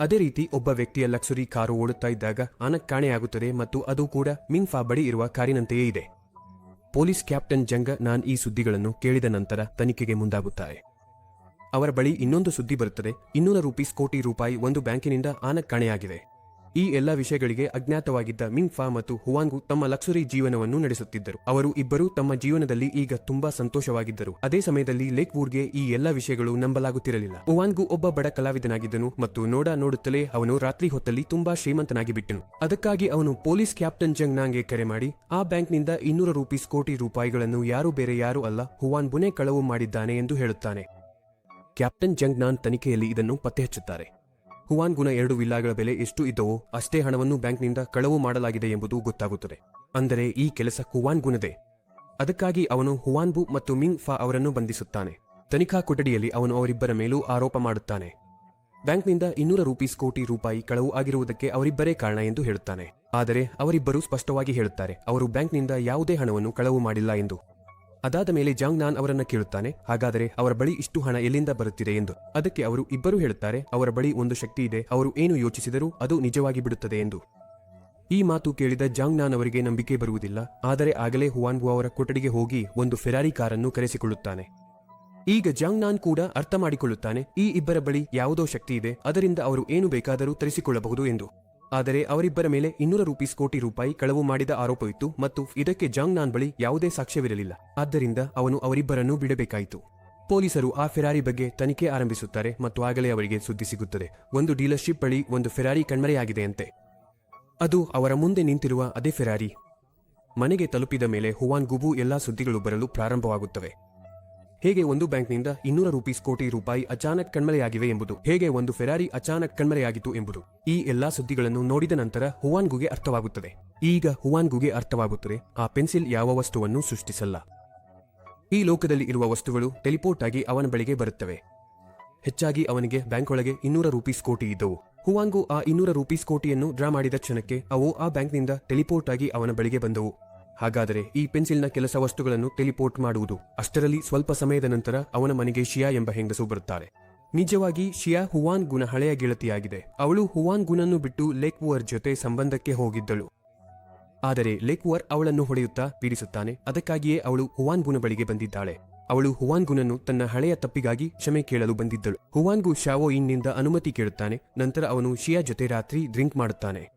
ಅದೇ ರೀತಿ, ಒಬ್ಬ ವ್ಯಕ್ತಿಯ ಲಕ್ಸುರಿ ಕಾರು ಓಡುತ್ತಾ ಇದ್ದಾಗ ಆನಕ್ ಕಾಣೆಯಾಗುತ್ತದೆ ಮತ್ತು ಅದು ಕೂಡ ಮಿಂಗ್ ಫಾ ಬಳಿ ಇರುವ ಕಾರಿನಂತೆಯೇ ಇದೆ. ಪೊಲೀಸ್ ಕ್ಯಾಪ್ಟನ್ ಜಂಗ ನಾನ್ ಈ ಸುದ್ದಿಗಳನ್ನು ಕೇಳಿದ ನಂತರ ತನಿಖೆಗೆ ಮುಂದಾಗುತ್ತಾರೆ ಅವರ ಬಳಿ ಇನ್ನೊಂದು ಸುದ್ದಿ ಬರುತ್ತದೆ. ಇನ್ನೂರ ರೂಪೀಸ್ ಕೋಟಿ ರೂಪಾಯಿ ಒಂದು ಬ್ಯಾಂಕಿನಿಂದ ಆನಕ್ ಕಾಣೆಯಾಗಿದೆ ಈ ಎಲ್ಲ ವಿಷಯಗಳಿಗೆ ಅಜ್ಞಾತವಾಗಿದ್ದ ಮಿಂಗ್ ಫಾ ಮತ್ತು ಹುವಾಂಗು ತಮ್ಮ ಲಕ್ಸುರಿ ಜೀವನವನ್ನು ನಡೆಸುತ್ತಿದ್ದರು. ಅವರು ಇಬ್ಬರು ತಮ್ಮ ಜೀವನದಲ್ಲಿ ಈಗ ತುಂಬಾ ಸಂತೋಷವಾಗಿದ್ದರು. ಅದೇ ಸಮಯದಲ್ಲಿ ಲೇಕ್ ವುಡ್ಗೆ ಈ ಎಲ್ಲ ವಿಷಯಗಳು ನಂಬಲಾಗುತ್ತಿರಲಿಲ್ಲ. ಹುವಾಂಗು ಒಬ್ಬ ಬಡ ಕಲಾವಿದನಾಗಿದ್ದನು ಮತ್ತು ನೋಡ ನೋಡುತ್ತಲೇ ಅವನು ರಾತ್ರಿ ಹೊತ್ತಲ್ಲಿ ತುಂಬಾ ಶ್ರೀಮಂತನಾಗಿ ಬಿಟ್ಟನು ಅದಕ್ಕಾಗಿ ಅವನು ಪೊಲೀಸ್ ಕ್ಯಾಪ್ಟನ್ ಜಂಗ್ ನಾಂಗೆ ಕರೆ ಮಾಡಿ, ಆ ಬ್ಯಾಂಕ್ನಿಂದ ಇನ್ನೂರ ರೂಪೀಸ್ ಕೋಟಿ ರೂಪಾಯಿಗಳನ್ನು ಯಾರು ಬೇರೆ ಯಾರು ಅಲ್ಲ ಹುವಾನ್ ಬುನೆ ಕಳವು ಮಾಡಿದ್ದಾನೆ ಎಂದು ಹೇಳುತ್ತಾನೆ. ಕ್ಯಾಪ್ಟನ್ ಜಂಗ್ ನಾನ್ ತನಿಖೆಯಲ್ಲಿ ಇದನ್ನು ಪತ್ತೆ ಹಚ್ಚುತ್ತಾರೆ ಹುವಾನ್ ಗುನ ಎರಡು ವಿಲ್ಲಾಗಳ ಬೆಲೆ ಎಷ್ಟು ಇದ್ದವೋ ಅಷ್ಟೇ ಹಣವನ್ನು ಬ್ಯಾಂಕ್ನಿಂದ ಕಳವು ಮಾಡಲಾಗಿದೆ ಎಂಬುದು ಗೊತ್ತಾಗುತ್ತದೆ. ಅಂದರೆ ಈ ಕೆಲಸ ಹುವಾನ್ ಗುನದೆ ಅದಕ್ಕಾಗಿ ಅವನು ಹುವಾನ್ಬು ಮತ್ತು ಮಿಂಗ್ ಫಾ ಅವರನ್ನು ಬಂಧಿಸುತ್ತಾನೆ. ತನಿಖಾ ಕೊಠಡಿಯಲ್ಲಿ ಅವನು ಅವರಿಬ್ಬರ ಮೇಲೂ ಆರೋಪ ಮಾಡುತ್ತಾನೆ. ಬ್ಯಾಂಕ್ನಿಂದ ಇನ್ನೂರ ರೂಪೀಸ್ ಕೋಟಿ ರೂಪಾಯಿ ಕಳವು ಆಗಿರುವುದಕ್ಕೆ ಅವರಿಬ್ಬರೇ ಕಾರಣ ಎಂದು ಹೇಳುತ್ತಾನೆ. ಆದರೆ ಅವರಿಬ್ಬರು ಸ್ಪಷ್ಟವಾಗಿ ಹೇಳುತ್ತಾರೆ, ಅವರು ಬ್ಯಾಂಕ್ನಿಂದ ಯಾವುದೇ ಹಣವನ್ನು ಕಳವು ಮಾಡಿಲ್ಲ ಎಂದು. ಅದಾದ ಮೇಲೆ ಜಾಂಗ್ ನಾನ್ ಅವರನ್ನ ಕೇಳುತ್ತಾನೆ, ಹಾಗಾದರೆ ಅವರ ಬಳಿ ಇಷ್ಟು ಹಣ ಎಲ್ಲಿಂದ ಬರುತ್ತಿದೆ ಎಂದು. ಅದಕ್ಕೆ ಅವರು ಇಬ್ಬರು ಹೇಳುತ್ತಾರೆ, ಅವರ ಬಳಿ ಒಂದು ಶಕ್ತಿ ಇದೆ, ಅವರು ಏನು ಯೋಚಿಸಿದರೂ ಅದು ನಿಜವಾಗಿ ಬಿಡುತ್ತದೆ ಎಂದು. ಈ ಮಾತು ಕೇಳಿದ ಜಾಂಗ್ ನಾನ್ ಅವರಿಗೆ ನಂಬಿಕೆ ಬರುವುದಿಲ್ಲ, ಆದರೆ ಆಗಲೇ ಹುವಾನ್ಬು ಅವರ ಕೊಠಡಿಗೆ ಹೋಗಿ ಒಂದು ಫೆರಾರಿ ಕಾರನ್ನು ಕರೆಸಿಕೊಳ್ಳುತ್ತಾನೆ. ಈಗ ಜಾಂಗ್ ನಾನ್ ಕೂಡ ಅರ್ಥ ಮಾಡಿಕೊಳ್ಳುತ್ತಾನೆ ಈ ಇಬ್ಬರ ಬಳಿ ಯಾವುದೋ ಶಕ್ತಿ ಇದೆ, ಅದರಿಂದ ಅವರು ಏನು ಬೇಕಾದರೂ ತರಿಸಿಕೊಳ್ಳಬಹುದು ಎಂದು. ಆದರೆ ಅವರಿಬ್ಬರ ಮೇಲೆ ಇನ್ನೂರ ರೂಪೀಸ್ ಕೋಟಿ ರೂಪಾಯಿ ಕಳವು ಮಾಡಿದ ಆರೋಪವಿತ್ತು ಮತ್ತು ಇದಕ್ಕೆ ಜಾಂಗ್ ನಾನ್ ಬಳಿ ಯಾವುದೇ ಸಾಕ್ಷ್ಯವಿರಲಿಲ್ಲ. ಆದ್ದರಿಂದ ಅವನು ಅವರಿಬ್ಬರನ್ನು ಬಿಡಬೇಕಾಯಿತು. ಪೊಲೀಸರು ಆ ಫೆರಾರಿ ಬಗ್ಗೆ ತನಿಖೆ ಆರಂಭಿಸುತ್ತಾರೆ ಮತ್ತು ಆಗಲೇ ಅವರಿಗೆ ಸುದ್ದಿ ಸಿಗುತ್ತದೆ. ಒಂದು ಡೀಲರ್ಶಿಪ್ ಬಳಿ ಒಂದು ಫೆರಾರಿ ಕಣ್ಮರೆಯಾಗಿದೆಯಂತೆ. ಅದು ಅವರ ಮುಂದೆ ನಿಂತಿರುವ ಅದೇ ಫೆರಾರಿ. ಮನೆಗೆ ತಲುಪಿದ ಮೇಲೆ ಹುವಾನ್ ಗುಬು ಎಲ್ಲಾ ಸುದ್ದಿಗಳು ಬರಲು ಪ್ರಾರಂಭವಾಗುತ್ತವೆ. ಹೇಗೆ ಒಂದು ಬ್ಯಾಂಕ್ನಿಂದ ಇನ್ನೂರ ರೂಪೀಸ್ ಕೋಟಿ ರೂಪಾಯಿ ಅಚಾನಕ್ ಕಣ್ಮರೆಯಾಗಿವೆ ಎಂಬುದು? ಹೇಗೆ ಒಂದು ಫೆರಾರಿ ಅಚಾನಕ್ ಕಣ್ಮರೆಯಾಗಿತ್ತು ಎಂಬುದು? ಈ ಎಲ್ಲಾ ಸುದ್ದಿಗಳನ್ನು ನೋಡಿದ ನಂತರ ಹುವಾನ್ಗುಗೆ ಅರ್ಥವಾಗುತ್ತದೆ. ಈಗ ಹುವಾನ್ಗುಗೆ ಅರ್ಥವಾಗುತ್ತದೆ, ಆ ಪೆನ್ಸಿಲ್ ಯಾವ ವಸ್ತುವನ್ನು ಸೃಷ್ಟಿಸಲ್ಲ. ಈ ಲೋಕದಲ್ಲಿ ಇರುವ ವಸ್ತುಗಳು ಟೆಲಿಪೋರ್ಟ್ ಆಗಿ ಅವನ ಬಳಿಗೆ ಬರುತ್ತವೆ. ಹೆಚ್ಚಾಗಿ ಅವನಿಗೆ ಬ್ಯಾಂಕ್ ಒಳಗೆ ಇನ್ನೂರ ರೂಪೀಸ್ ಕೋಟಿ ಇದ್ದವು. ಹುವಾಂಗು ಆ ಇನ್ನೂರ ರೂಪೀಸ್ ಕೋಟಿಯನ್ನು ಡ್ರಾ ಮಾಡಿದ ಕ್ಷಣಕ್ಕೆ ಅವು ಆ ಬ್ಯಾಂಕ್ನಿಂದ ಟೆಲಿಪೋರ್ಟ್ ಆಗಿ ಅವನ ಬಳಿಗೆ ಬಂದವು. ಹಾಗಾದರೆ ಈ ಪೆನ್ಸಿಲ್ನ ಕೆಲಸ ವಸ್ತುಗಳನ್ನು ಟೆಲಿಪೋರ್ಟ್ ಮಾಡುವುದು. ಅಷ್ಟರಲ್ಲಿ ಸ್ವಲ್ಪ ಸಮಯದ ನಂತರ ಅವನ ಮನೆಗೆ ಶಿಯಾ ಎಂಬ ಹೆಂಗಸು ಬರುತ್ತಾರೆ. ನಿಜವಾಗಿ ಶಿಯಾ ಹುವಾನ್ ಗುನ ಹಳೆಯ ಗೆಳತಿಯಾಗಿದೆ. ಅವಳು ಹುವಾನ್ ಗುನನ್ನು ಬಿಟ್ಟು ಲೇಕ್ವರ್ ಜೊತೆ ಸಂಬಂಧಕ್ಕೆ ಹೋಗಿದ್ದಳು. ಆದರೆ ಲೇಕ್ವರ್ ಅವಳನ್ನು ಹೊಡೆಯುತ್ತಾ ಪೀಡಿಸುತ್ತಾನೆ. ಅದಕ್ಕಾಗಿಯೇ ಅವಳು ಹುವಾನ್ ಗುನ ಬಳಿಗೆ ಬಂದಿದ್ದಾಳೆ. ಅವಳು ಹುವಾನ್ ಗುನನ್ನು ತನ್ನ ಹಳೆಯ ತಪ್ಪಿಗಾಗಿ ಕ್ಷಮೆ ಕೇಳಲು ಬಂದಿದ್ದಳು. ಹುವಾನ್ಗು ಶಾವೋ ಇನ್ನಿಂದ ಅನುಮತಿ ಕೇಳುತ್ತಾನೆ. ನಂತರ ಅವನು ಶಿಯಾ ಜೊತೆ ರಾತ್ರಿ ಡ್ರಿಂಕ್ ಮಾಡುತ್ತಾನೆ.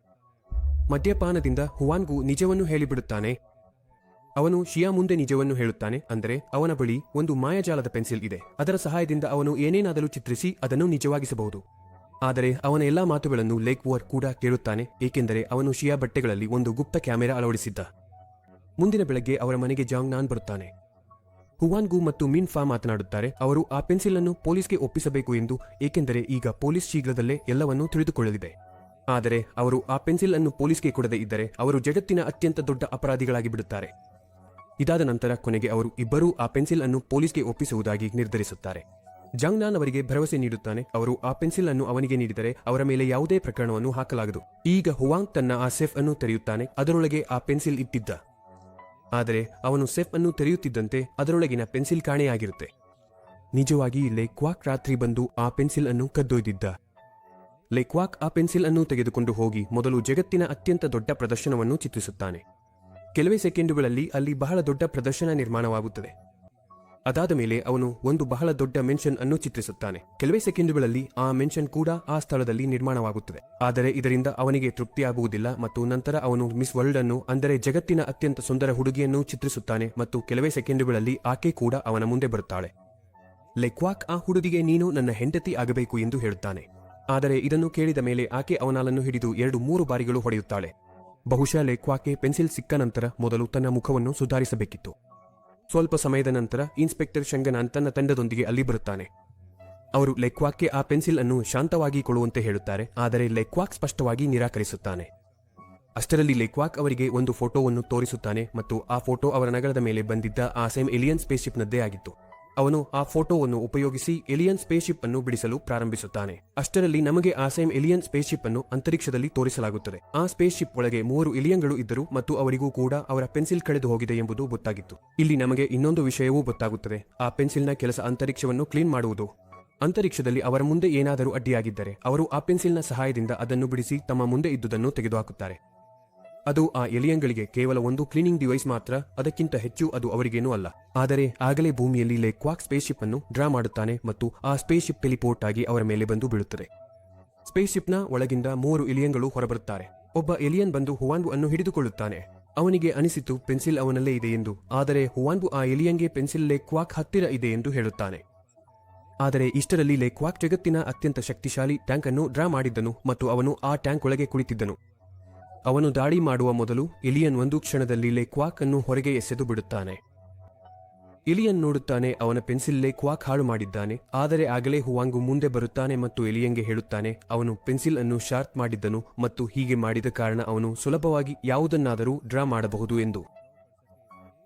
ಮದ್ಯಪಾನದಿಂದ ಹುವಾನ್ಗು ನಿಜವನ್ನು ಹೇಳಿಬಿಡುತ್ತಾನೆ. ಅವನು ಶಿಯಾ ಮುಂದೆ ನಿಜವನ್ನು ಹೇಳುತ್ತಾನೆ ಅಂದರೆ ಅವನ ಬಳಿ ಒಂದು ಮಾಯಾಜಾಲದ ಪೆನ್ಸಿಲ್ ಇದೆ. ಅದರ ಸಹಾಯದಿಂದ ಅವನು ಏನೇನಾದರೂ ಚಿತ್ರಿಸಿ ಅದನ್ನು ನಿಜವಾಗಿಸಬಹುದು. ಆದರೆ ಅವನ ಎಲ್ಲಾ ಮಾತುಗಳನ್ನು ಲೇಕ್ ವರ್ ಕೂಡ ಕೇಳುತ್ತಾನೆ, ಏಕೆಂದರೆ ಅವನು ಶಿಯಾ ಬಟ್ಟೆಗಳಲ್ಲಿ ಒಂದು ಗುಪ್ತ ಕ್ಯಾಮೆರಾ ಅಳವಡಿಸಿದ್ದ. ಮುಂದಿನ ಬೆಳಗ್ಗೆ ಅವರ ಮನೆಗೆ ಜಾಂಗ್ ನಾನ್ ಬರುತ್ತಾನೆ. ಹುವಾನ್ಗು ಮತ್ತು ಮಿನ್ ಫಾ ಮಾತನಾಡುತ್ತಾರೆ, ಅವರು ಆ ಪೆನ್ಸಿಲ್ ಅನ್ನು ಪೊಲೀಸ್ಗೆ ಒಪ್ಪಿಸಬೇಕು ಎಂದು, ಏಕೆಂದರೆ ಈಗ ಪೊಲೀಸ್ ಶೀಘ್ರದಲ್ಲೇ ಎಲ್ಲವನ್ನೂ ತಿಳಿದುಕೊಳ್ಳಲಿದೆ. ಆದರೆ ಅವರು ಆ ಪೆನ್ಸಿಲ್ ಅನ್ನು ಪೊಲೀಸ್ಗೆ ಕೊಡದೇ ಇದ್ದರೆ ಅವರು ಜಗತ್ತಿನ ಅತ್ಯಂತ ದೊಡ್ಡ ಅಪರಾಧಿಗಳಾಗಿ ಬಿಡುತ್ತಾರೆ ಇದಾದ ನಂತರ ಕೊನೆಗೆ ಅವರು ಇಬ್ಬರೂ ಆ ಪೆನ್ಸಿಲ್ ಅನ್ನು ಪೊಲೀಸ್ಗೆ ಒಪ್ಪಿಸುವುದಾಗಿ ನಿರ್ಧರಿಸುತ್ತಾರೆ. ಜಾಂಗ್ನಾನ್ ಅವರಿಗೆ ಭರವಸೆ ನೀಡುತ್ತಾನೆ. ಅವರು ಆ ಪೆನ್ಸಿಲ್ ಅನ್ನು ಅವನಿಗೆ ನೀಡಿದರೆ ಅವರ ಮೇಲೆ ಯಾವುದೇ ಪ್ರಕರಣವನ್ನು ಹಾಕಲಾಗದು. ಈಗ ಹುವಾಂಗ್ ತನ್ನ ಆ ಸೆಫ್ ಅನ್ನು ತೆರೆಯುತ್ತಾನೆ. ಅದರೊಳಗೆ ಆ ಪೆನ್ಸಿಲ್ ಇಟ್ಟಿದ್ದ. ಆದರೆ ಅವನು ಸೆಫ್ ಅನ್ನು ತೆರೆಯುತ್ತಿದ್ದಂತೆ ಅದರೊಳಗಿನ ಪೆನ್ಸಿಲ್ ಕಾಣೆಯಾಗಿರುತ್ತೆ. ನಿಜವಾಗಿ ಲೇಕ್ವಾಕ್ ರಾತ್ರಿ ಬಂದು ಆ ಪೆನ್ಸಿಲ್ ಅನ್ನು ಕದ್ದೊಯ್ದಿದ್ದ. ಲೇಕ್ವಾಕ್ ಆ ಪೆನ್ಸಿಲ್ ಅನ್ನು ತೆಗೆದುಕೊಂಡು ಹೋಗಿ ಮೊದಲು ಜಗತ್ತಿನ ಅತ್ಯಂತ ದೊಡ್ಡ ಪ್ರದರ್ಶನವನ್ನು ಚಿತ್ರಿಸುತ್ತಾನೆ. ಕೆಲವೇ ಸೆಕೆಂಡುಗಳಲ್ಲಿ ಅಲ್ಲಿ ಬಹಳ ದೊಡ್ಡ ಪ್ರದರ್ಶನ ನಿರ್ಮಾಣವಾಗುತ್ತದೆ. ಅದಾದ ಮೇಲೆ ಅವನು ಒಂದು ಬಹಳ ದೊಡ್ಡ ಮೆನ್ಷನ್ ಅನ್ನು ಚಿತ್ರಿಸುತ್ತಾನೆ. ಕೆಲವೇ ಸೆಕೆಂಡುಗಳಲ್ಲಿ ಆ ಮೆನ್ಷನ್ ಕೂಡ ಆ ಸ್ಥಳದಲ್ಲಿ ನಿರ್ಮಾಣವಾಗುತ್ತದೆ. ಆದರೆ ಇದರಿಂದ ಅವನಿಗೆ ತೃಪ್ತಿಯಾಗುವುದಿಲ್ಲ ಮತ್ತು ನಂತರ ಅವನು ಮಿಸ್ ವರ್ಲ್ಡ್ ಅನ್ನು ಅಂದರೆ ಜಗತ್ತಿನ ಅತ್ಯಂತ ಸುಂದರ ಹುಡುಗಿಯನ್ನು ಚಿತ್ರಿಸುತ್ತಾನೆ ಮತ್ತು ಕೆಲವೇ ಸೆಕೆಂಡುಗಳಲ್ಲಿ ಆಕೆ ಕೂಡ ಅವನ ಮುಂದೆ ಬರುತ್ತಾಳೆ. ಲೆಕ್ವಾಕ್ ಆ ಹುಡುಗಿಗೆ ನೀನು ನನ್ನ ಹೆಂಡತಿ ಆಗಬೇಕು ಎಂದು ಹೇಳುತ್ತಾನೆ. ಆದರೆ ಇದನ್ನು ಕೇಳಿದ ಮೇಲೆ ಆಕೆ ಅವನಾಲನ್ನು ಹಿಡಿದು ಎರಡು ಮೂರು ಬಾರಿಗಳು ಹೊಡೆಯುತ್ತಾಳೆ. ಬಹುಶಃ ಲೆಕ್ವಾಕೆ ಪೆನ್ಸಿಲ್ ಸಿಕ್ಕ ನಂತರ ಮೊದಲು ತನ್ನ ಮುಖವನ್ನು ಸುಧಾರಿಸಬೇಕಿತ್ತು. ಸ್ವಲ್ಪ ಸಮಯದ ನಂತರ ಇನ್ಸ್ಪೆಕ್ಟರ್ ಶಂಗನಾನ್ ತನ್ನ ತಂಡದೊಂದಿಗೆ ಅಲ್ಲಿ ಬರುತ್ತಾನೆ. ಅವರು ಲೆಕ್ವಾಕ್ಗೆ ಆ ಪೆನ್ಸಿಲ್ ಅನ್ನು ಶಾಂತವಾಗಿ ಕೊಡುವಂತೆ ಹೇಳುತ್ತಾರೆ, ಆದರೆ ಲೆಕ್ವಾಕ್ ಸ್ಪಷ್ಟವಾಗಿ ನಿರಾಕರಿಸುತ್ತಾನೆ. ಅಷ್ಟರಲ್ಲಿ ಲೆಕ್ವಾಕ್ ಅವರಿಗೆ ಒಂದು ಫೋಟೋವನ್ನು ತೋರಿಸುತ್ತಾನೆ ಮತ್ತು ಆ ಫೋಟೋ ಅವರ ನಗರದ ಮೇಲೆ ಬಂದಿದ್ದ ಆ ಸೇಮ್ ಎಲಿಯನ್ ಸ್ಪೇಸ್ಶಿಪ್ನದ್ದೇ ಆಗಿತ್ತು. ಅವನು ಆ ಫೋಟೋವನ್ನು ಉಪಯೋಗಿಸಿ ಎಲಿಯನ್ ಸ್ಪೇಸ್ಶಿಪ್ ಅನ್ನು ಬಿಡಿಸಲು ಪ್ರಾರಂಭಿಸುತ್ತಾನೆ. ಅಷ್ಟರಲ್ಲಿ ನಮಗೆ ಆ ಸೇಮ್ ಎಲಿಯನ್ ಸ್ಪೇಸ್ಶಿಪ್ ಅನ್ನು ಅಂತರಿಕ್ಷದಲ್ಲಿ ತೋರಿಸಲಾಗುತ್ತದೆ. ಆ ಸ್ಪೇಸ್ಶಿಪ್ ಒಳಗೆ ಮೂವರು ಇಲಿಯನ್ಗಳು ಇದ್ದರು ಮತ್ತು ಅವರಿಗೂ ಕೂಡ ಅವರ ಪೆನ್ಸಿಲ್ ಕಳೆದು ಹೋಗಿದೆ ಎಂಬುದು ಗೊತ್ತಾಗಿತ್ತು. ಇಲ್ಲಿ ನಮಗೆ ಇನ್ನೊಂದು ವಿಷಯವೂ ಗೊತ್ತಾಗುತ್ತದೆ. ಆ ಪೆನ್ಸಿಲ್ನ ಕೆಲಸ ಅಂತರಿಕ್ಷವನ್ನು ಕ್ಲೀನ್ ಮಾಡುವುದು. ಅಂತರಿಕ್ಷದಲ್ಲಿ ಅವರ ಮುಂದೆ ಏನಾದರೂ ಅಡ್ಡಿಯಾಗಿದ್ದರೆ, ಅವರು ಆ ಪೆನ್ಸಿಲ್ನ ಸಹಾಯದಿಂದ ಅದನ್ನು ಬಿಡಿಸಿ ತಮ್ಮ ಮುಂದೆ ಇದ್ದುದನ್ನು ತೆಗೆದುಹಾಕುತ್ತಾರೆ. ಅದು ಆ ಎಲಿಯನ್ಗಳಿಗೆ ಕೇವಲ ಒಂದು ಕ್ಲೀನಿಂಗ್ ಡಿವೈಸ್ ಮಾತ್ರ, ಅದಕ್ಕಿಂತ ಹೆಚ್ಚು ಅದು ಅವರಿಗೇನೂ ಅಲ್ಲ. ಆದರೆ ಆಗಲೇ ಭೂಮಿಯಲ್ಲಿ ಲೆಕ್ವಾಕ್ ಸ್ಪೇಸ್ಶಿಪ್ ಅನ್ನು ಡ್ರಾ ಮಾಡುತ್ತಾನೆ ಮತ್ತು ಆ ಸ್ಪೇಸ್ಶಿಪ್ ಟೆಲಿಪೋರ್ಟ್ ಆಗಿ ಅವರ ಮೇಲೆ ಬಂದು ಬೀಳುತ್ತದೆ. ಸ್ಪೇಸ್ಶಿಪ್ನ ಒಳಗಿಂದ ಮೂರು ಇಲಿಯನ್ಗಳು ಹೊರಬರುತ್ತಾರೆ. ಒಬ್ಬ ಎಲಿಯನ್ ಬಂದು ಹುವಾನ್ಬು ಅನ್ನು ಹಿಡಿದುಕೊಳ್ಳುತ್ತಾನೆ. ಅವನಿಗೆ ಅನಿಸಿತು, ಪೆನ್ಸಿಲ್ ಅವನಲ್ಲೇ ಇದೆ ಎಂದು. ಆದರೆ ಹುವಾನ್ಬು ಆ ಎಲಿಯನ್ಗೆ ಪೆನ್ಸಿಲ್ ಲೆಕ್ವಾಕ್ ಹತ್ತಿರ ಇದೆ ಎಂದು ಹೇಳುತ್ತಾನೆ. ಆದರೆ ಇಷ್ಟರಲ್ಲಿ ಲೆಕ್ವಾಕ್ ಜಗತ್ತಿನ ಅತ್ಯಂತ ಶಕ್ತಿಶಾಲಿ ಟ್ಯಾಂಕ್ ಅನ್ನು ಡ್ರಾ ಮಾಡಿದ್ದನು ಮತ್ತು ಅವನು ಆ ಟ್ಯಾಂಕ್ ಒಳಗೆ ಕುಳಿತಿದ್ದನು. ಅವನು ದಾಳಿ ಮಾಡುವ ಮೊದಲು ಇಲಿಯನ್ ಒಂದು ಕ್ಷಣದಲ್ಲಿ ಲೆಕ್ವಾಕ್ ಅನ್ನು ಹೊರಗೆ ಎಸೆದು ಬಿಡುತ್ತಾನೆ. ಇಲಿಯನ್ ನೋಡುತ್ತಾನೆ, ಅವನ ಪೆನ್ಸಿಲ್ ಲೆಕ್ವಾಕ್ ಹಾಳು ಮಾಡಿದ್ದಾನೆ, ಆದರೆ ಆಗಲೇ ಹುವಾಂಗು ಮುಂದೆ ಬರುತ್ತಾನೆ ಮತ್ತು ಇಲಿಯನ್ಗೆ ಹೇಳುತ್ತಾನೆ, ಅವನು ಪೆನ್ಸಿಲ್ ಅನ್ನು ಶಾರ್ಪ್ ಮಾಡಿದ್ದನು ಮತ್ತು ಹೀಗೆ ಮಾಡಿದ ಕಾರಣ ಅವನು ಸುಲಭವಾಗಿ ಯಾವುದನ್ನಾದರೂ ಡ್ರಾ ಮಾಡಬಹುದು ಎಂದು.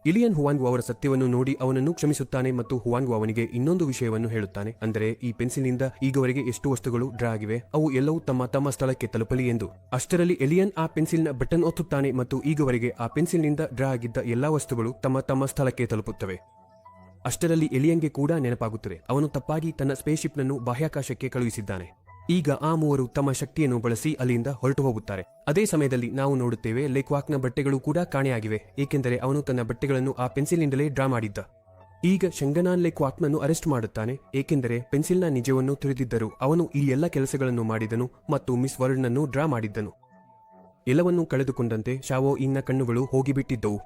ಇಲಿಯನ್ ಹುವಾನ್ಗು ಅವರ ಸತ್ಯವನ್ನು ನೋಡಿ ಅವನನ್ನು ಕ್ಷಮಿಸುತ್ತಾನೆ ಮತ್ತು ಹುವಾನ್ಗು ಅವನಿಗೆ ಇನ್ನೊಂದು ವಿಷಯವನ್ನು ಹೇಳುತ್ತಾನೆ. ಅಂದರೆ, ಈ ಪೆನ್ಸಿಲ್ನಿಂದ ಈಗವರೆಗೆ ಎಷ್ಟು ವಸ್ತುಗಳು ಡ್ರಾ ಆಗಿವೆ, ಅವು ಎಲ್ಲವೂ ತಮ್ಮ ತಮ್ಮ ಸ್ಥಳಕ್ಕೆ ತಲುಪಲಿ ಎಂದು. ಅಷ್ಟರಲ್ಲಿ ಎಲಿಯನ್ ಆ ಪೆನ್ಸಿಲ್ನ ಬಟನ್ ಒತ್ತುತ್ತಾನೆ ಮತ್ತು ಈಗವರೆಗೆ ಆ ಪೆನ್ಸಿಲ್ನಿಂದ ಡ್ರಾ ಆಗಿದ್ದ ಎಲ್ಲಾ ವಸ್ತುಗಳು ತಮ್ಮ ತಮ್ಮ ಸ್ಥಳಕ್ಕೆ ತಲುಪುತ್ತವೆ. ಅಷ್ಟರಲ್ಲಿ ಎಲಿಯನ್ಗೆ ಕೂಡ ನೆನಪಾಗುತ್ತದೆ. ಅವನು ತಪ್ಪಾಗಿ ತನ್ನ ಸ್ಪೇಸ್ಶಿಪ್ನನ್ನು ಬಾಹ್ಯಾಕಾಶಕ್ಕೆ ಕಳುಹಿಸಿದ್ದಾನೆ. ಈಗ ಆ ಮೂವರು ತಮ್ಮ ಶಕ್ತಿಯನ್ನು ಬಳಸಿ ಅಲ್ಲಿಂದ ಹೊರಟು ಹೋಗುತ್ತಾರೆ. ಅದೇ ಸಮಯದಲ್ಲಿ ನಾವು ನೋಡುತ್ತೇವೆ ಲೆಕ್ವಾಕ್ನ ಬಟ್ಟೆಗಳು ಕೂಡ ಕಾಣೆಯಾಗಿವೆ, ಏಕೆಂದರೆ ಅವನು ತನ್ನ ಬಟ್ಟೆಗಳನ್ನು ಆ ಪೆನ್ಸಿಲ್ನಿಂದಲೇ ಡ್ರಾ ಮಾಡಿದ್ದ. ಈಗ ಶಂಗನಾನ್ ಕ್ವಾಟ್ನನ್ನು ಅರೆಸ್ಟ್ ಮಾಡುತ್ತಾನೆ, ಏಕೆಂದರೆ ಪೆನ್ಸಿಲ್ನ ನಿಜವನ್ನು ತಿಳಿದಿದ್ದರು ಅವನು ಈ ಎಲ್ಲ ಕೆಲಸಗಳನ್ನು ಮಾಡಿದನು ಮತ್ತು ಮಿಸ್ ವರ್ಲ್ಡ್ನನ್ನು ಡ್ರಾ ಮಾಡಿದ್ದನು. ಎಲ್ಲವನ್ನೂ ಕಳೆದುಕೊಂಡಂತೆ ಶಾವೋ ಇನ್ನ ಕಣ್ಣುಗಳು ಹೋಗಿಬಿಟ್ಟಿದ್ದವು.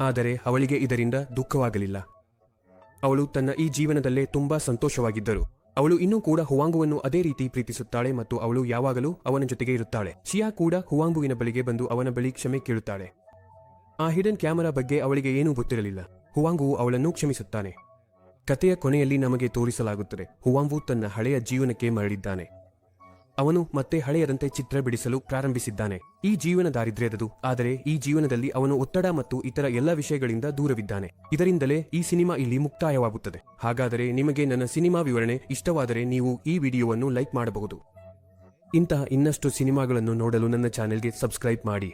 ಆದರೆ ಅವಳಿಗೆ ಇದರಿಂದ ದುಃಖವಾಗಲಿಲ್ಲ. ಅವಳು ತನ್ನ ಈ ಜೀವನದಲ್ಲೇ ತುಂಬಾ ಸಂತೋಷವಾಗಿದ್ದರು. ಅವಳು ಇನ್ನೂ ಕೂಡ ಹುವಾಂಗುವನ್ನು ಅದೇ ರೀತಿ ಪ್ರೀತಿಸುತ್ತಾಳೆ ಮತ್ತು ಅವಳು ಯಾವಾಗಲೂ ಅವನ ಜೊತೆಗೆ ಇರುತ್ತಾಳೆ. ಶಿಯಾ ಕೂಡ ಹುವಾಂಗುವಿನ ಬಳಿಗೆ ಬಂದು ಅವನ ಬಳಿ ಕ್ಷಮೆ ಕೇಳುತ್ತಾಳೆ. ಆ ಹಿಡನ್ ಕ್ಯಾಮರಾ ಬಗ್ಗೆ ಅವಳಿಗೆ ಏನೂ ಗೊತ್ತಿರಲಿಲ್ಲ. ಹುವಾಂಗುವು ಅವಳನ್ನು ಕ್ಷಮಿಸುತ್ತಾನೆ. ಕಥೆಯ ಕೊನೆಯಲ್ಲಿ ನಮಗೆ ತೋರಿಸಲಾಗುತ್ತದೆ. ಹುವಾಂಗು ತನ್ನ ಹಳೆಯ ಜೀವನಕ್ಕೆ ಮರಳಿದ್ದಾನೆ. ಅವನು ಮತ್ತೆ ಹಳೆಯದಂತೆ ಚಿತ್ರ ಬಿಡಿಸಲು ಪ್ರಾರಂಭಿಸಿದ್ದಾನೆ. ಈ ಜೀವನ ದಾರಿದ್ರ್ಯದದು, ಆದರೆ ಈ ಜೀವನದಲ್ಲಿ ಅವನು ಒತ್ತಡ ಮತ್ತು ಇತರ ಎಲ್ಲ ವಿಷಯಗಳಿಂದ ದೂರವಿದ್ದಾನೆ. ಇದರಿಂದಲೇ ಈ ಸಿನಿಮಾ ಇಲ್ಲಿ ಮುಕ್ತಾಯವಾಗುತ್ತದೆ. ಹಾಗಾದರೆ ನಿಮಗೆ ನನ್ನ ಸಿನಿಮಾ ವಿವರಣೆ ಇಷ್ಟವಾದರೆ ನೀವು ಈ ವಿಡಿಯೋವನ್ನು ಲೈಕ್ ಮಾಡಬಹುದು. ಇಂತಹ ಇನ್ನಷ್ಟು ಸಿನಿಮಾಗಳನ್ನು ನೋಡಲು ನನ್ನ ಚಾನೆಲ್ಗೆ ಸಬ್ಸ್ಕ್ರೈಬ್ ಮಾಡಿ.